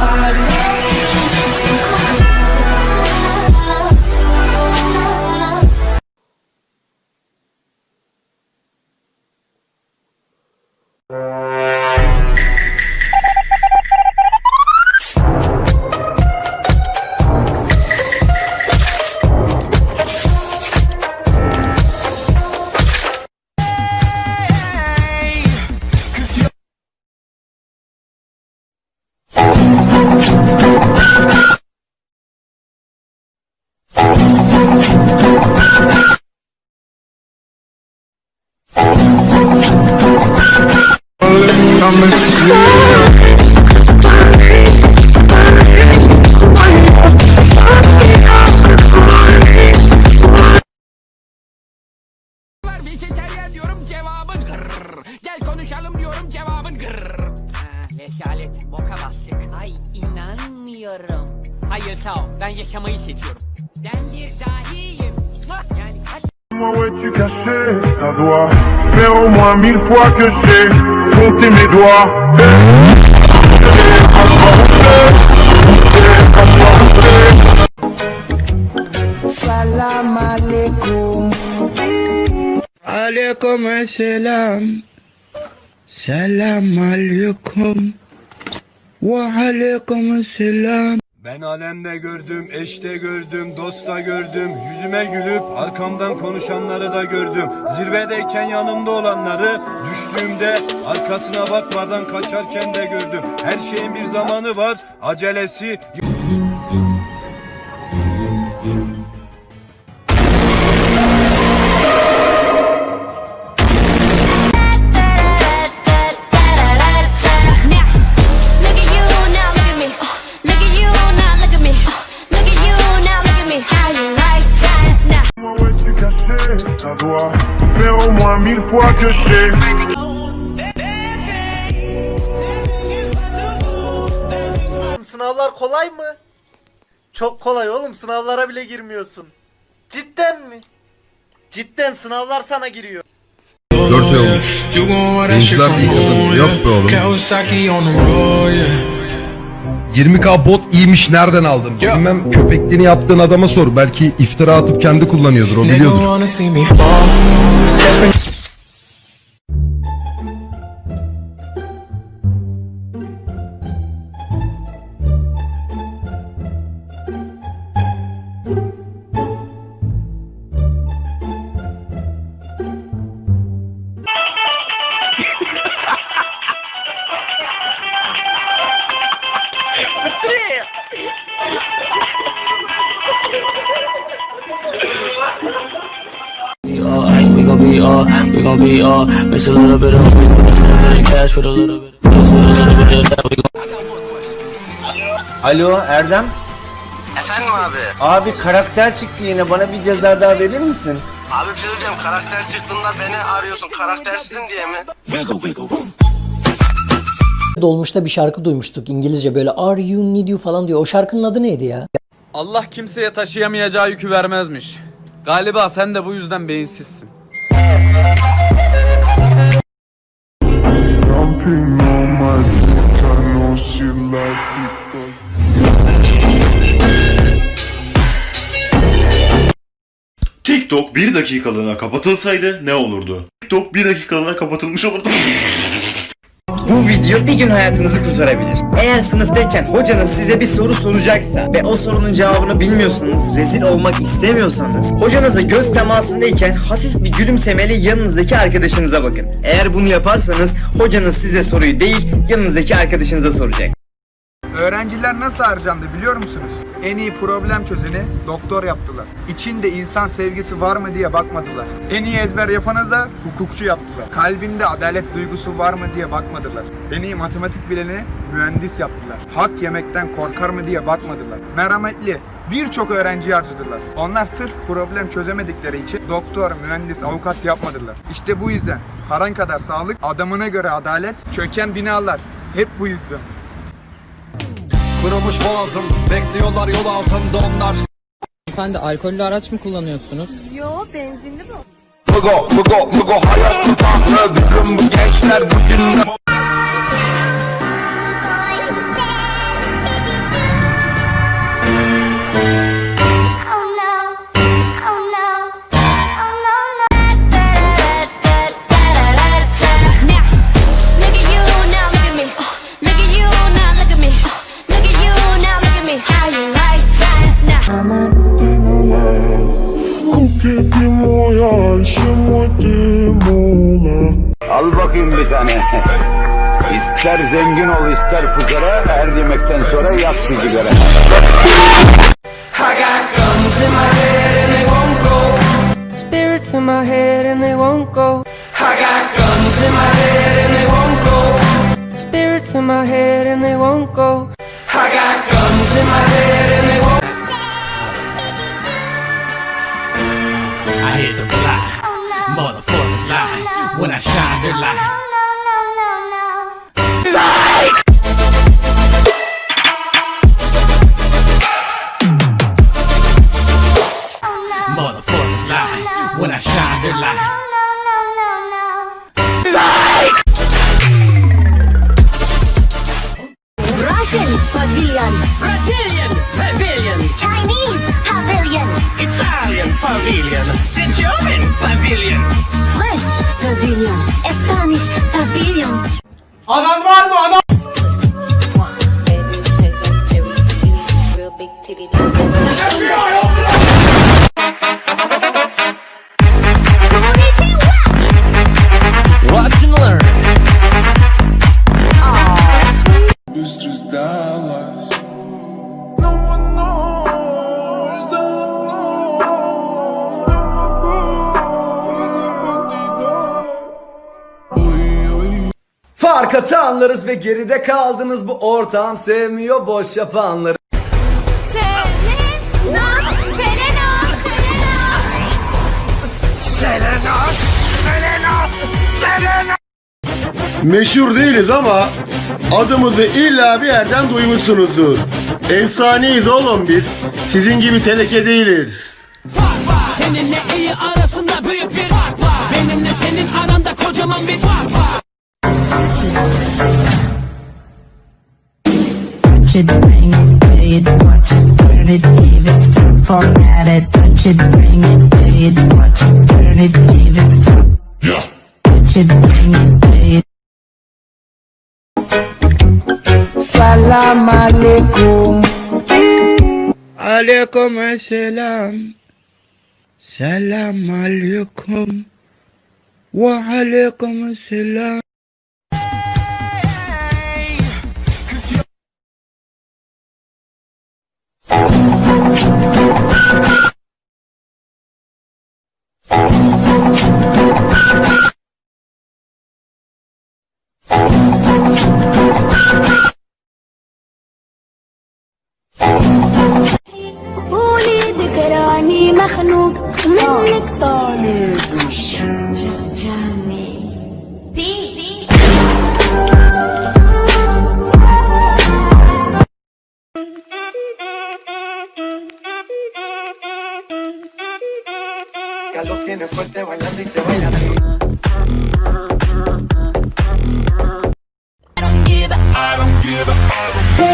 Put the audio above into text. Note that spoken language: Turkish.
Var konuşalım diyorum cevabın gırr. Ha, Rezalet boka bastık. Ay inanmıyorum. Hayır sağ ol ben yaşamayı seçiyorum. Ben bir dahiyim. Yani kaç Moi où es-tu caché Ça doit faire au moins mille fois que j'ai compté mes doigts. Aleyküm selam. Selam aleyküm. Ve aleyküm selam. Ben alemde gördüm, eşte gördüm, dosta gördüm. Yüzüme gülüp arkamdan konuşanları da gördüm. Zirvedeyken yanımda olanları, düştüğümde arkasına bakmadan kaçarken de gördüm. Her şeyin bir zamanı var, acelesi Now, j'ai Sınavlar kolay mı? Çok kolay oğlum sınavlara bile girmiyorsun. Cidden mi? Cidden sınavlar sana giriyor. 4 ay olmuş. Gençler iyi kazanıyor. Yok be oğlum. 20k bot iyiymiş nereden aldın? Bilmem köpekliğini yaptığın adama sor. Belki iftira atıp kendi kullanıyordur o biliyordur. We gon' be uh, we gon' be uh, mix a little bit of cash with a little bit, mix with a little bit of that. We gon' Alo Erdem. Efendim abi. Abi karakter çıktı yine bana bir ceza daha verir misin? Abi bir şey diyeceğim. Karakter çıktığında beni arıyorsun. Karaktersizim diye mi? Dolmuşta bir şarkı duymuştuk İngilizce böyle Are you need you falan diyor. O şarkının adı neydi ya? Allah kimseye taşıyamayacağı yükü vermezmiş. Galiba sen de bu yüzden beyinsizsin. TikTok bir dakikalığına kapatılsaydı ne olurdu? TikTok bir dakikalığına kapatılmış olurdu. Bu video bir gün hayatınızı kurtarabilir. Eğer sınıftayken hocanız size bir soru soracaksa ve o sorunun cevabını bilmiyorsanız, rezil olmak istemiyorsanız, hocanızla göz temasındayken hafif bir gülümsemeli yanınızdaki arkadaşınıza bakın. Eğer bunu yaparsanız hocanız size soruyu değil, yanınızdaki arkadaşınıza soracak. Öğrenciler nasıl harcandı biliyor musunuz? En iyi problem çözeni doktor yaptılar. İçinde insan sevgisi var mı diye bakmadılar. En iyi ezber yapanı da hukukçu yaptılar. Kalbinde adalet duygusu var mı diye bakmadılar. En iyi matematik bileni mühendis yaptılar. Hak yemekten korkar mı diye bakmadılar. Merhametli birçok öğrenci harcadılar. Onlar sırf problem çözemedikleri için doktor, mühendis, avukat yapmadılar. İşte bu yüzden paran kadar sağlık, adamına göre adalet, çöken binalar. Hep bu yüzden. Kurumuş boğazım. Bekliyorlar yol altında onlar. Efendi alkollü araç mı kullanıyorsunuz? Yo, benzinli bu. Mugo, mugo, mugo hayat tutaklı bizim bu gençler bugün Yiğidim yaşımı dimula Al bakayım bir tane. İster zengin ol ister fukara Her yemekten sonra yak sigara. Spirits in my head and they won't go. I got guns in my head and they won't go. Spirits in my head and they won't go. I got guns in my head and they won't go. hear them lie. Motherfuckers lie when I shine their light. Psych! Motherfuckers lie when I shine their light. Psych! Russian Pavilion. Russian! Anan var mı anan? Fark atanlarız ve geride kaldınız bu ortam sevmiyor boş yapanları. Selena, Selena. Meşhur değiliz ama adımızı illa bir yerden duymuşsunuzdur. Efsaneyiz oğlum biz. Sizin gibi teneke değiliz. Seninle iyi arasında büyük bir fark var. Benimle senin aranda kocaman bir fark var. Touch it, bring it, pay it, watch it, turn it, leave it, stop, format it. Touch it, bring it, pay it, watch it, turn it, leave it, stop. Touch it, bring it, pay it. Salam aleyküm. Aleyküm selam. Selam aleyküm. Ve aleyküm قولي ذكراني مخنوق منك طالب جاني بي بي Carlos tiene fuerte bailando y se baila así. Terrible.